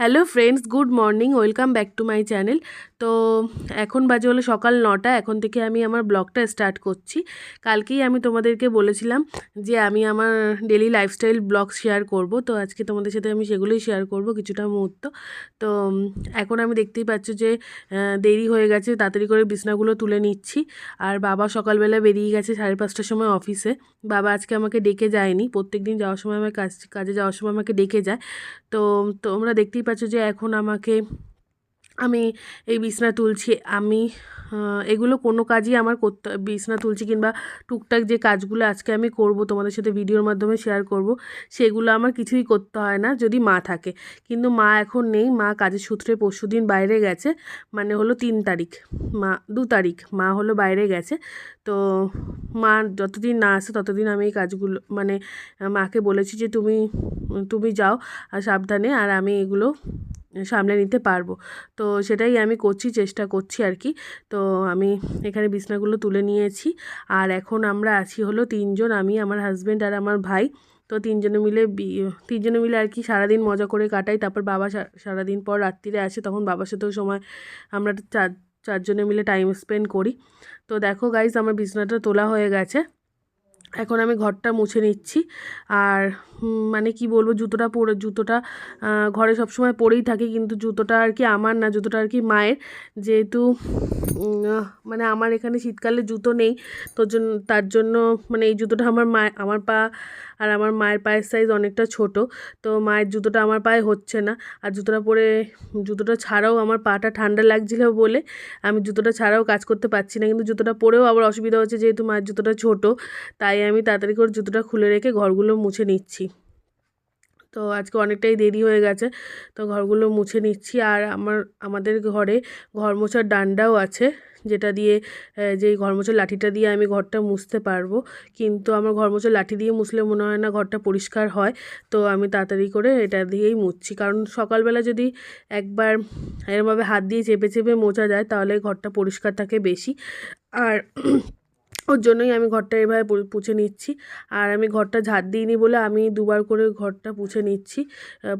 hello friends good morning welcome back to my channel তো এখন বাজে হলো সকাল নটা, এখন থেকে আমি আমার ব্লগটা স্টার্ট করছি। কালকেই আমি তোমাদেরকে বলেছিলাম যে আমি আমার ডেলি লাইফস্টাইল ব্লগ শেয়ার করব, তো আজকে তোমাদের সাথে আমি সেগুলোই শেয়ার করব কিছুটা মুহূর্ত। তো এখন আমি দেখতেই পাচ্ছ যে দেরি হয়ে গেছে, তাড়াতাড়ি করে বিছনাগুলো তুলে নিচ্ছি। আর বাবা সকালবেলা বেরিয়ে গেছে সাড়ে পাঁচটার সময় অফিসে বাবা আজকে আমাকে ডেকে যায়নি প্রত্যেক দিন যাওয়ার সময় আমার কাজ, কাজে যাওয়ার সময় আমাকে ডেকে যায়। তো তোমরা দেখতেই পাচ্ছ যে এখন আমাকে আমি এই বিছনা তুলছি, আমি এগুলো কোনো কাজই আমার করতে, বিছনা তুলছি কিংবা টুকটাক যে কাজগুলো আজকে আমি করব, তোমাদের সাথে ভিডিওর মাধ্যমে শেয়ার করব, সেগুলো আমার কিছুই করতে হয় না যদি মা থাকে। কিন্তু মা এখন নেই, মা কাজের সূত্রে পরশু দিন বাইরে গেছে মানে হলো তিন তারিখ, মা, দু তারিখ, মা হলো বাইরে গেছে। তো মা যতদিন না আসে ততদিন আমি এই কাজগুলো মানে মাকে বলেছি যে তুমি তুমি যাও, আর সাবধানে, আর আমি এগুলো সামলে নিতে পারব। তো সেটাই আমি করছি, চেষ্টা করছি আর কি। তো আমি এখানে বিছনাগুলো তুলে নিয়েছি। আর এখন আমরা আছি হলো তিনজন, আমি, আমার হাজব্যান্ড আর আমার ভাই। তো তিনজনে মিলে তিনজনে মিলে আর কি সারাদিন মজা করে কাটাই। তারপর বাবা সারাদিন পর রাত্রিরে আসে, তখন বাবার সাথেও সময় আমরা চার চারজনে মিলে টাইম স্পেন্ড করি। তো দেখো গাইজ আমার বিছনাটা তোলা হয়ে গেছে। এখন আমি ঘরটা মুছে নিচ্ছি। আর মানে কি বলব, জুতোটা পরে, জুতোটা ঘরে সবসময় পরেই থাকি, কিন্তু জুতোটা আর কি আমার না, জুতোটা আর কি মায়ের। যেহেতু মানে আমার এখানে শীতকালে জুতো নেই, তো জন্য তার জন্য মানে এই জুতোটা আমার মা, আমার পা আর আমার মায়ের পায়ের সাইজ অনেকটা ছোট, তো মায়ের জুতোটা আমার পায়ে হচ্ছে না। আর জুতোটা পরে, জুতোটা ছাড়াও আমার পাটা ঠান্ডা লাগছিল বলে আমি জুতোটা ছাড়াও কাজ করতে পারছি না, কিন্তু জুতোটা পরেও আবার অসুবিধা হচ্ছে, যেহেতু মায়ের জুতোটা ছোট, তাই আমি তাড়াতাড়ি করে জুতোটা খুলে রেখে ঘরগুলো মুছে নিচ্ছি। তো আজকে অনেকটাই দেরি হয়ে গেছে। তো ঘরগুলো মুছে নিচ্ছি। আর আমার, আমাদের ঘরে ঘর মোছার ডান্ডাও আছে, যেটা দিয়ে যেই ঘর মোছার লাঠিটা দিয়ে আমি ঘরটা মুছতে পারব। কিন্তু আমার ঘর মোছার লাঠি দিয়ে মুছলে মনে হয় না ঘরটা পরিষ্কার হয়। তো আমি তাড়াতাড়ি করে এটা দিয়েই মুছছি। কারণ সকালবেলা যদি একবার এরমভাবে হাত দিয়ে চেপে চেপে মোছা যায়, তাহলে ঘরটা পরিষ্কার থাকে বেশি। আর ওর জন্যই আমি ঘরটা এভাবে পুছে নিচ্ছি। আর আমি ঘরটা ঝাড় দিইনি বলে আমি দুবার করে ঘরটা পুছে নিচ্ছি।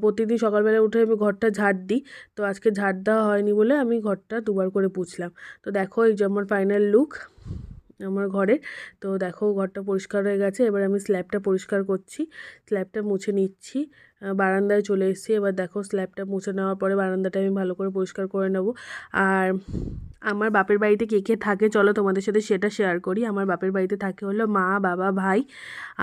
প্রতিদিন সকালবেলা উঠে আমি ঘরটা ঝাড় দিই। তো আজকে ঝাড় দেওয়া হয়নি বলে আমি ঘরটা দুবার করে পুছলাম। তো দেখো, এই যে আমার ফাইনাল লুক আমার ঘরে। তো দেখো, ঘরটা পরিষ্কার হয়ে গেছে। এবার আমি স্ল্যাবটা পরিষ্কার করছি। স্ল্যাবটা মুছে নিচ্ছি। বারান্দায় চলে এসেছি। এবার দেখো স্ল্যাবটা মুছে নেওয়ার পরে বারান্দাটা আমি ভালো করে পরিষ্কার করে নেব। আর আমার বাপের বাড়িতে কে কে থাকে চলো তোমাদের সাথে সেটা শেয়ার করি। আমার বাপের বাড়িতে থাকে হলো মা, বাবা, ভাই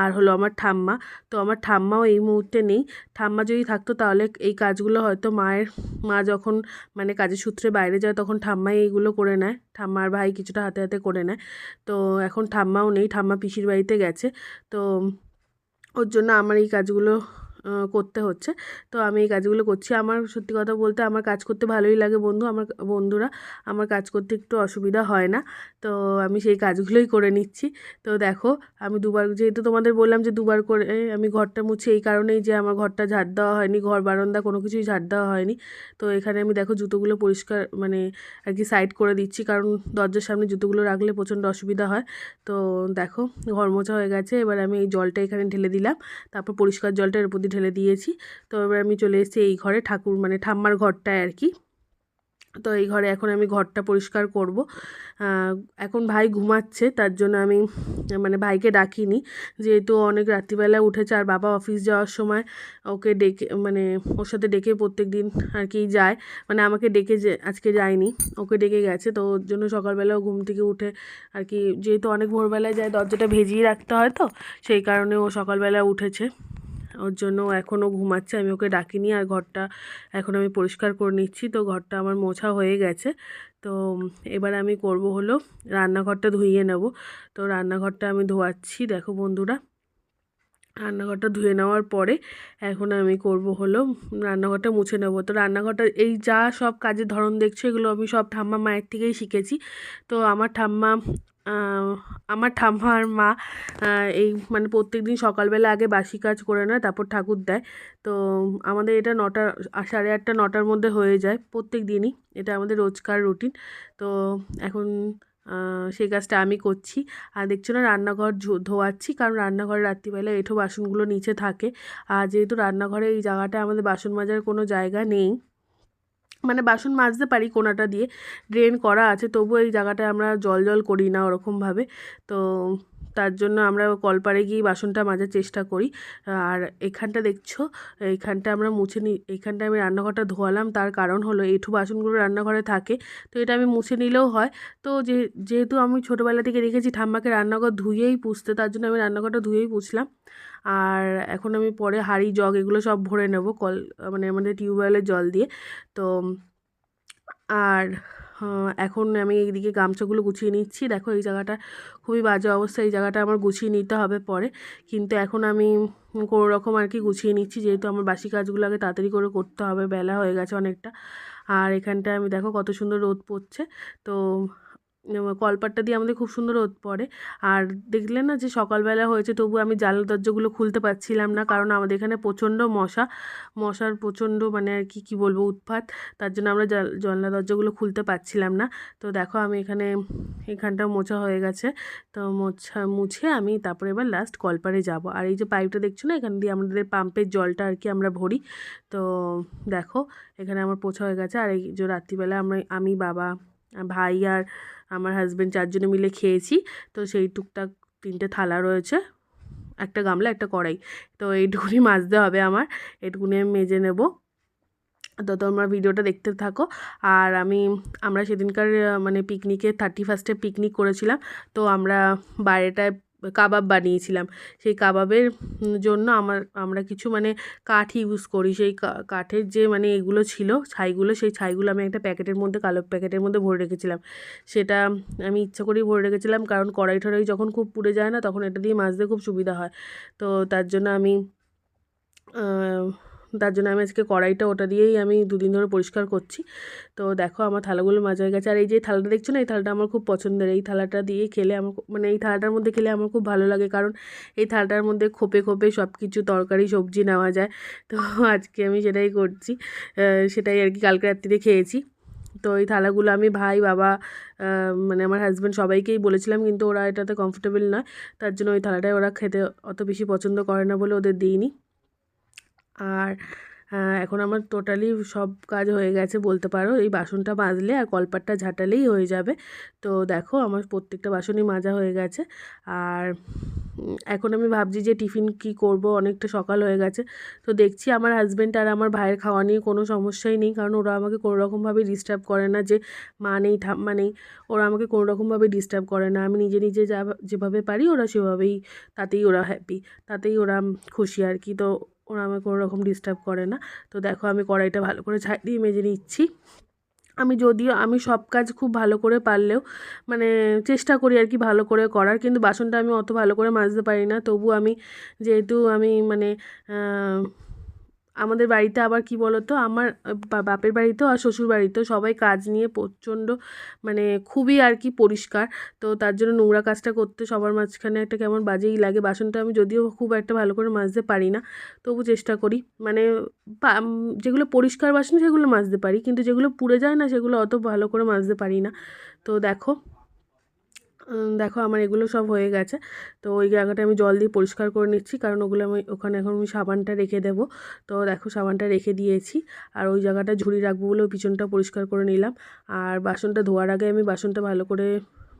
আর হলো আমার ঠাম্মা। তো আমার ঠাম্মাও এই মুহূর্তে নেই। ঠাম্মা যদি থাকতো তাহলে এই কাজগুলো হয়তো মায়ের, মা যখন মানে কাজের সূত্রে বাইরে যায় তখন ঠাম্মাই এইগুলো করে নেয়। ঠাম্মার ভাই কিছুটা হাতে হাতে করে নেয়। তো এখন ঠাম্মাও নেই, ঠাম্মা পিসির বাড়িতে গেছে। তো ওর জন্য আমার এই কাজগুলো করতে হচ্ছে। তো আমি এই কাজগুলো করছি। আমার সত্যি কথা বলতে আমার কাজ করতে ভালোই লাগে বন্ধু। আমার বন্ধুরা আমার কাজ করতে একটু অসুবিধা হয় না। তো আমি সেই কাজগুলোই করে নিচ্ছি। তো দেখো, আমি দুবার যেহেতু তোমাদের বললাম যে দুবার করে আমি ঘরটা মুছি, এই কারণেই যে আমার ঘরটা ঝাড় দেওয়া হয়নি, ঘর বারান্দা কোনো কিছুই ঝাড় দেওয়া হয়নি। তো এখানে আমি দেখো জুতোগুলো পরিষ্কার মানে আর কি সাইড করে দিচ্ছি, কারণ দরজার সামনে জুতোগুলো রাখলে প্রচণ্ড অসুবিধা হয়। তো দেখো, ঘর মোছা হয়ে গেছে, এবার আমি এই জলটা এখানে ঢেলে দিলাম, তারপর পরিষ্কার জলটা এর দিয়ে ঢেলে দিয়েছি। তো এবার আমি চলে এসেছি এই ঘরে ঠাকুর মানে ঠাম্মার ঘরটায় আর কি। তো এই ঘরে এখন আমি ঘরটা পরিষ্কার করব। এখন ভাই ঘুমাচ্ছে, তার জন্য আমি মানে ভাইকে ডাকিনি। যেহেতু অনেক রাত্রিবেলা উঠেছে, আর বাবা অফিস যাওয়ার সময় ওকে ডেকে মানে ওর সাথে ডেকে প্রত্যেক দিন আর কি যায়। মানে আমাকে ডেকে যে, আজকে যায়নি, ওকে ডেকে গেছে। তো ওর জন্য সকালবেলাও ঘুম থেকে উঠে আর কি, যেহেতু অনেক ভোরবেলায় যায়, দরজাটা ভেজিয়ে রাখতে হয় তো, সেই কারণে ও সকালবেলা উঠেছে। ওর জন্য এখনও ঘুমাচ্ছে, আমি ওকে ডাকিনি আর ঘরটা এখন আমি পরিষ্কার করে নিচ্ছি, তো ঘরটা আমার মোছা হয়ে গেছে। তো এবার আমি করব হলো রান্নাঘরটা ধুইয়ে নেব। তো রান্নাঘরটা আমি ধোয়াচ্ছি, দেখো বন্ধুরা। রান্নাঘরটা ধুয়ে নেওয়ার পরে এখন আমি করব হলো রান্নাঘরটা মুছে নেব। তো রান্নাঘরটা, এই যা সব কাজের ধরন দেখছ, এগুলো আমি সব ঠাম্মা মায়ের থেকেই শিখেছি। তো আমার ঠাম্মা আমার ঠাম্মা আর মা এই মানে প্রত্যেক দিন সকালবেলা আগে বাসি কাজ করে নেয়, তারপর ঠাকুর দেয়। তো আমাদের এটা নটা, সাড়ে আটটা, নটার মধ্যে হয়ে যায় প্রত্যেক দিনই এটা আমাদের রোজকার রুটিন। তো এখন সেই কাজটা আমি করছি। আর দেখছ না, রান্নাঘর ধোয়াচ্ছি, কারণ রান্নাঘরে রাত্রিবেলা এঁঠো বাসনগুলো নিচে থাকে। আর যেহেতু রান্নাঘরে এই জায়গাটা আমাদের বাসন মাজার কোনো জায়গা নেই মানে বাসন মাজতে পারি কোনাটা দিয়ে। ড্রেন করা আছে, তবুও এই জায়গাটায় আমরা জল জল করি না ওরকমভাবে। তো তার জন্য আমরা কলপাড়ে গিয়ে বাসনটা মাজার চেষ্টা করি। আর এখানটা দেখছ, এখানটা আমরা মুছে নি এখানটা আমি রান্নাঘরটা ধোয়ালাম। তার কারণ হলো এঁঠো বাসনগুলো রান্নাঘরে থাকে, তো এটা আমি মুছে নিলেও হয়। তো যে, যেহেতু আমি ছোটোবেলা থেকে দেখেছি ঠাম্মাকে রান্নাঘর ধুয়েই পুষতে, তার জন্য আমি রান্নাঘরটা ধুয়েই পুছলাম আর এখন আমি পরে হাঁড়ি, জগ এগুলো সব ভরে নেব কল মানে আমাদের টিউবওয়েলের জল দিয়ে। তো, আর এখন আমি এইদিকে গামছাগুলো গুছিয়ে নিচ্ছি। দেখো এই জায়গাটা খুবই বাজে অবস্থা, এই জায়গাটা আমার গুছিয়ে নিতে হবে পরে। কিন্তু এখন আমি কোনো রকম আর কি গুছিয়ে নিচ্ছি, যেহেতু আমার বাসি কাজগুলো আগে তাড়াতাড়ি করে করতে হবে, বেলা হয়ে গেছে অনেকটা। আর এখানটায় আমি দেখো কত সুন্দর রোদ পড়ছে। তো কলপাটটা দিয়ে আমাদের খুব সুন্দর রোদ পড়ে আর দেখলে না যে সকালবেলা হয়েছে, তবু আমি জানলা দরজাগুলো খুলতে পারছিলাম না, কারণ আমাদের এখানে প্রচণ্ড মশা, মশার প্রচণ্ড মানে আর কি, কী বলব, উৎপাত। তার জন্য আমরা জানলা দরজাগুলো খুলতে পারছিলাম না। তো দেখো আমি এখানে, এখানটা মোছা হয়ে গেছে। তো মোছা, মুছে আমি তারপরে এবার লাস্ট কলপারে যাব। আর এই যে পাইপটা দেখছ না, এখান দিয়ে আমাদের পাম্পের জলটা আর কি আমরা ভরি। তো দেখো, এখানে আমার পোছা হয়ে গেছে। আর এই যে রাত্রিবেলা আমরা, আমি, বাবা, ভাই আর আমার হাজব্যান্ড চারজনে মিলে খেয়েছি। তো সেই টুকটাক তিনটে থালা রয়েছে, একটা গামলা, একটা কড়াই। তো এইটুকুনি মাজতে হবে আমার এটুকুনি আমি মেজে নেব। তো তোমরা ভিডিওটা দেখতে থাকো। আর আমি, আমরা সেদিনকার মানে পিকনিকে থার্টি ফার্স্টে পিকনিক করেছিলাম। তো আমরা বাইরেটায় কাবাব বানিয়েছিলাম। সেই কাবাবের জন্য আমার, আমরা কিছু মানে কাঠ ইউজ করি। সেই কাঠের যে মানে এগুলো ছিল, ছাইগুলো, সেই ছাইগুলো আমি একটা প্যাকেটের মধ্যে, কালো প্যাকেটের মধ্যে ভরে রেখেছিলাম। সেটা আমি ইচ্ছা করেই ভরে রেখেছিলাম, কারণ কড়াই ঠড়াই যখন খুব পুড়ে যায় না, তখন এটা দিয়ে মাজতে খুব সুবিধা হয়। তো তার জন্য আমি তার জন্য আমি আজকে কড়াইটা ওটা দিয়েই আমি দুদিন ধরে পরিষ্কার করছি। তো দেখো আমার থালাগুলো মাজা হয়ে গেছে। আর এই যে থালাটা দেখছ না, এই থালাটা আমার খুব পছন্দের। এই থালাটা দিয়ে খেলে আমার মানে এই থালাটার মধ্যে খেলে আমার খুব ভালো লাগে। কারণ এই থালাটার মধ্যে খোপে খোপে সব কিছু তরকারি, সবজি নেওয়া যায়। তো আজকে আমি সেটাই করছি। সেটাই আর কি কালকে রাত্রিতে খেয়েছি। তো এই থালাগুলো আমি ভাই, বাবা মানে আমার হাজব্যান্ড সবাইকেই বলেছিলাম, কিন্তু ওরা এটাতে কমফোর্টেবল নয়। তার জন্য ওই থালাটাই ওরা খেতে অত বেশি পছন্দ করে না বলে ওদের দিইনি। আর এখন আমার টোটালি সব কাজ হয়ে গেছে বলতে পারো। এই বাসনটা মাজলে আর কলপাটটা ঝাঁটালেই হয়ে যাবে। তো দেখো, আমার প্রত্যেকটা বাসনই মাজা হয়ে গেছে। আর এখন আমি ভাবছি যে টিফিন কি করব? অনেকটা সকাল হয়ে গেছে। তো দেখছি আমার হাজব্যান্ড আর আমার ভাইয়ের খাওয়া নিয়ে কোনো সমস্যাই নেই। কারণ ওরা আমাকে কোনো রকমভাবে ডিস্টার্ব করে না যে, মা নেই ঠাম্মা নেই ওরা আমাকে কোনো রকমভাবে ডিস্টার্ব করে না। আমি নিজে নিজে যা, যেভাবে পারি ওরা সেভাবেই, তাতেই ওরা হ্যাপি তাতেই ওরা খুশি আর কি। তো ওরা আমাকে কোনো রকম ডিস্টার্ব করে না। তো দেখো আমি কড়াইটা ভালো করে ছাই দিয়ে মেজে নিচ্ছি। আমি যদিও আমি সব কাজ খুব ভালো করে পারলেও মানে চেষ্টা করি আর কি ভালো করে করার। কিন্তু বাসনটা আমি অত ভালো করে মাজতে পারি না। তবু আমি যেহেতু আমি মানে আমাদের বাড়িতে আবার কি বলতো? আমার বাপের বাড়িতেও আর শ্বশুর বাড়িতেও সবাই কাজ নিয়ে প্রচণ্ড মানে খুবই আর কি পরিষ্কার। তো তার জন্য নোংরা কাজটা করতে সবার মাঝখানে একটা কেমন বাজেই লাগে। বাসনটা আমি যদিও খুব একটা ভালো করে মাজতে পারি না, তবু চেষ্টা করি। মানে যেগুলো পরিষ্কার বাসন সেগুলো মাজতে পারি। কিন্তু যেগুলো পুড়ে যায় না সেগুলো অত ভালো করে মাজতে পারি না। তো দেখো দেখো আমার এগুলো সব হয়ে গেছে। তো ওই জায়গাটা আমি জল দিয়ে পরিষ্কার করে নিচ্ছি, কারণ ওগুলো আমি ওখানে এখন আমি সাবানটা রেখে দেবো। তো দেখো সাবানটা রেখে দিয়েছি, আর ওই জায়গাটা ঝুড়ি রাখব বলে পিছনটা পরিষ্কার করে নিলাম। আর বাসনটা ধোয়ার আগে আমি বাসনটা ভালো করে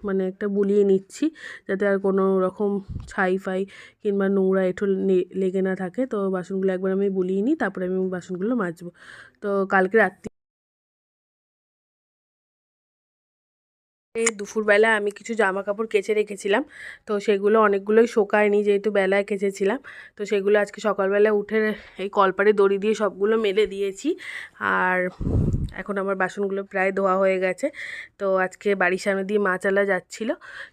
মানে একটা বুলিয়ে নিচ্ছি, যাতে আর কোনো রকম ছাই ফাই কিংবা নোংরা এঁঠো লেগে না থাকে। তো বাসনগুলো একবার আমি বুলিয়ে নিই, তারপরে আমি বাসনগুলো মাজবো। তো কালকে রাত্রি এই দুপুরবেলা আমি কিছু জামা কাপড় কেচে রেখেছিলাম। তো সেগুলো অনেকগুলোই শোকায়নি যেহেতু বেলায় কেচেছিলাম। তো সেগুলো আজকে সকালবেলা উঠে এই কলপারে দড়ি দিয়ে সবগুলো মেলে দিয়েছি। আর এখন আমার বাসনগুলো প্রায় ধোয়া হয়ে গেছে। তো আজকে বাড়ির সামনে দিয়ে মাছ আলা যাচ্ছিল।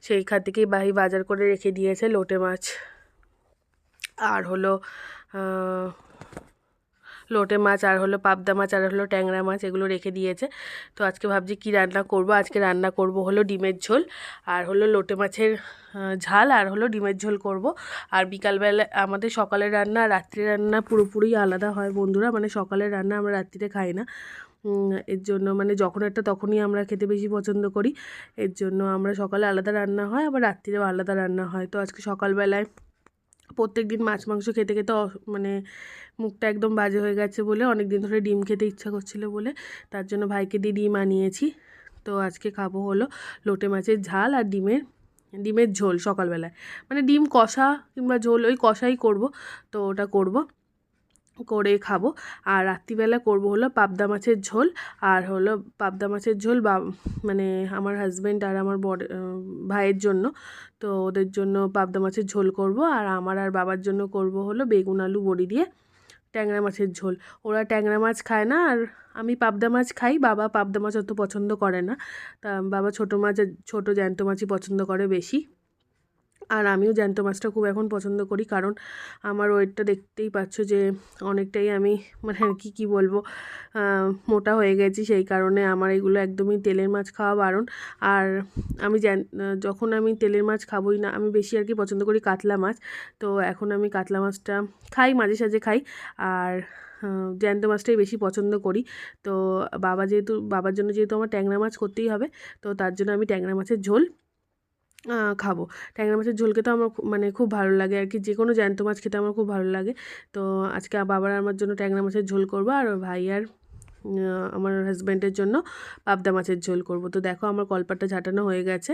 সেইখান থেকেই বাহি বাজার করে রেখে দিয়েছে লোটে মাছ। আর হলো লোটে মাছ, আর হলো পাবদা মাছ, আর হলো ট্যাংরা মাছ এগুলো রেখে দিয়েছে। তো আজকে ভাবছি কি রান্না করব? আজকে রান্না করব হলো ডিমের ঝোল, আর হলো লোটে মাছের ঝাল, আর হলো ডিমের ঝোল করব। আর বিকালবেলা আমাদের সকালের রান্না আর রাত্রির রান্না পুরোপুরি আলাদা হয় বন্ধুরা মানে সকালের রান্না আমরা রাত্রিতে খাই না। এর জন্য মানে যখন একটা তখনই আমরা খেতে বেশি পছন্দ করি। এর জন্য আমরা সকালে আলাদা রান্না হয়, আবার রাত্রিরেও আলাদা রান্না হয়। তো আজকে সকালবেলায় প্রত্যেক দিন মাছ, মাংস খেতে খেতে মানে মুখটা একদম বাজে হয়ে গেছে বলে অনেক দিন ধরে ডিম খেতে ইচ্ছা করছিল বলে। তার জন্য ভাইকে দিয়ে ডিম আনিয়েছি। তো আজকে খাব হলো লোটে মাছের ঝাল আর ডিমের ডিমের ঝোল সকালবেলায়। মানে ডিম কষা কিংবা ঝোল, ওই কষাই করব। তো ওটা করব। করে খাব। আর রাত্রিবেলা করব হলো পাবদা মাছের ঝোল আর হলো পাবদা মাছের ঝোল বা মানে আমার হাজব্যান্ড আর আমার বড় ভাইয়ের জন্য। তো ওদের জন্য পাবদা মাছের ঝোল করব আর আমার আর বাবার জন্য করব হলো বেগুন, আলু, বড়ি দিয়ে ট্যাংরা মাছের ঝোল। ওরা ট্যাংরা মাছ খায় না আর আমি পাবদা মাছ খাই, বাবা পাবদা মাছ অত পছন্দ করে না। তা বাবা ছোটো মাছ, ছোটো জ্যান্ত মাছই পছন্দ করে বেশি। আর আমিও জ্যান্ত মাছটা খুব এখন পছন্দ করি, কারণ আমার ওয়েটটা দেখতেই পাচ্ছ যে অনেকটাই আমি মানে আর কি, কী বলব মোটা হয়ে গেছি। সেই কারণে আমার এগুলো একদমই তেলের মাছ খাওয়া বারণ। আর আমি যখন আমি তেলের মাছ খাবোই না, আমি বেশি আর কি পছন্দ করি কাতলা মাছ। তো এখন আমি কাতলা মাছটা খাই, মাঝে সাঝে খাই। আর জ্যান্ত মাছটাই বেশি পছন্দ করি। তো বাবা যেহেতু, বাবার জন্য যেহেতু আমার ট্যাংরা মাছ করতেই হবে, তো তার জন্য আমি ট্যাংরা মাছের ঝোল খাব। ট্যাংরা মাছের ঝোল খেতে আমার মানে খুব ভালো লাগে আর কি। যে কোনো জ্যান্ত মাছ খেতে আমার খুব ভালো লাগে। তো আজকে বাবার আমার জন্য ট্যাংরা মাছের ঝোল করব আর ভাই আর আমার হাজব্যান্ডের জন্য পাবদা মাছের ঝোল করব। তো দেখো আমার কলপাটটা ঝাঁটানো হয়ে গেছে।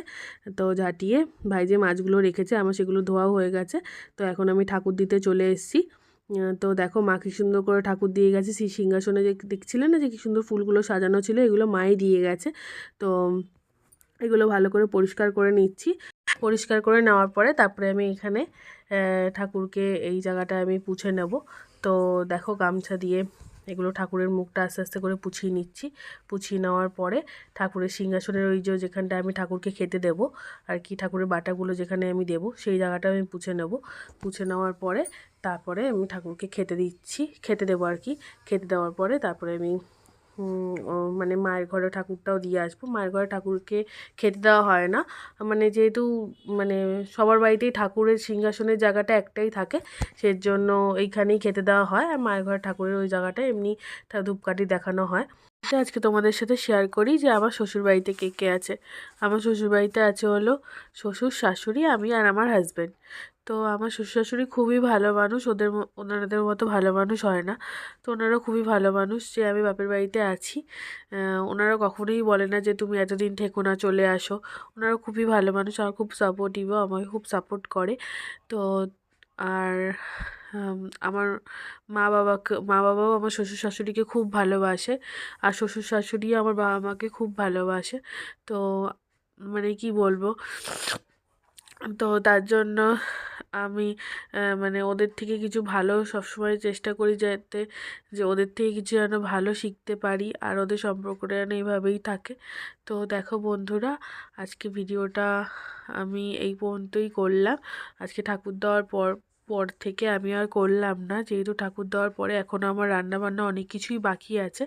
তো ঝাঁটিয়ে ভাই যে মাছগুলো রেখেছে, আমার সেগুলো ধোয়াও হয়ে গেছে। তো এখন আমি ঠাকুর দিতে চলে এসেছি। তো দেখো মা কি সুন্দর করে ঠাকুর দিয়ে গেছে। সেই সিংহাসনে যে দেখছিলে না যে কি সুন্দর ফুলগুলো সাজানো ছিল? এগুলো মাই দিয়ে গেছে। তো এগুলো ভালো করে পরিষ্কার করে নিচ্ছি। পরিষ্কার করে নেওয়ার পরে তারপরে আমি এখানে ঠাকুরকে এই জায়গাটা আমি পুছে নেব। তো দেখো গামছা দিয়ে এগুলো ঠাকুরের মুখটা আস্তে আস্তে করে পুছিয়ে নিচ্ছি। পুছিয়ে নেওয়ার পরে ঠাকুরের সিংহাসনের ওই যে যেখানটা আমি ঠাকুরকে খেতে দেব আর কি, ঠাকুরের বাটাগুলো যেখানে আমি দেব, সেই জায়গাটা আমি পুছে নেব। পুছে নেওয়ার পরে তারপরে আমি ঠাকুরকে খেতে দিচ্ছি, খেতে দেবো আর কি। খেতে দেওয়ার পরে তারপরে আমি মানে মায়ের ঘরে ঠাকুরটাও দিয়ে আসব। মায়ের ঘরে ঠাকুরকে খেতে দেওয়া হয় না। মানে যেহেতু মানে সবার বাড়িতেই ঠাকুরের সিংহাসনের জায়গাটা একটাই থাকে সেই জন্য এইখানেই খেতে দেওয়া হয়। আর মায়ের ঘরে ঠাকুরের ওই জায়গাটা এমনি ধূপকাঠি দেখানো হয়। আজকে তোমাদের সাথে শেয়ার করি যে আমার শ্বশুর বাড়িতে কে কে আছে। আমার শ্বশুর বাড়িতে আছে হলো শ্বশুর, শাশুড়ি, আমি আর আমার হাজব্যান্ড তো আমার শ্বশুর শাশুড়ি খুবই ভালো মানুষ, ওদের ওনাদের মতো ভালো মানুষ হয় না। তো ওনারা খুবই ভালো মানুষ, যে আমি বাপের বাড়িতে আছি। ওনারা কখনোই বলে না যে তুমি এতদিন থেকো না, চলে আসো। ওনারা খুবই ভালো মানুষ আর খুব সাপোর্টিভও আমাকে খুব সাপোর্ট করে। তো আর আমার মা বাবাকে, মা বাবাও আমার শ্বশুর শাশুড়িকে খুব ভালোবাসে। আর শ্বশুর শাশুড়ি আমার বাবা মাকে খুব ভালোবাসে। তো মানে কি বলব? তো তার জন্য আমি মানে ওদের থেকে কিছু ভালো সবসময় চেষ্টা করি যাতে, যে ওদের থেকে কিছু যেন ভালো শিখতে পারি আর ওদের সম্পর্কটা যেন এইভাবেই থাকে। তো দেখো বন্ধুরা, আজকে ভিডিওটা আমি এই পর্যন্তই করলাম। আজকে ঠাকুর দেওয়ার পর পর থেকে আমি আর করলাম না। যেহেতু ঠাকুর দেওয়ার পরে এখনও আমার রান্না বান্না অনেক কিছুই বাকি আছে,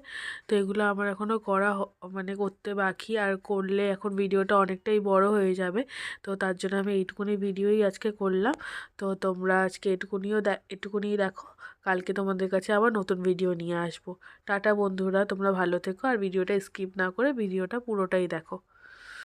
তো এগুলো আমার এখনও করা মানে করতে বাকি। আর করলে এখন ভিডিওটা অনেকটাই বড় হয়ে যাবে, তো তার জন্য আমি এইটুকুনি ভিডিওই আজকে করলাম। তো তোমরা আজকে এটুকুনিও এটুকুনিই দেখো, কালকে তোমাদের কাছে আবার নতুন ভিডিও নিয়ে আসব। টাটা বন্ধুরা, তোমরা ভালো থেকো আর ভিডিওটা স্কিপ না করে ভিডিওটা পুরোটাই দেখো।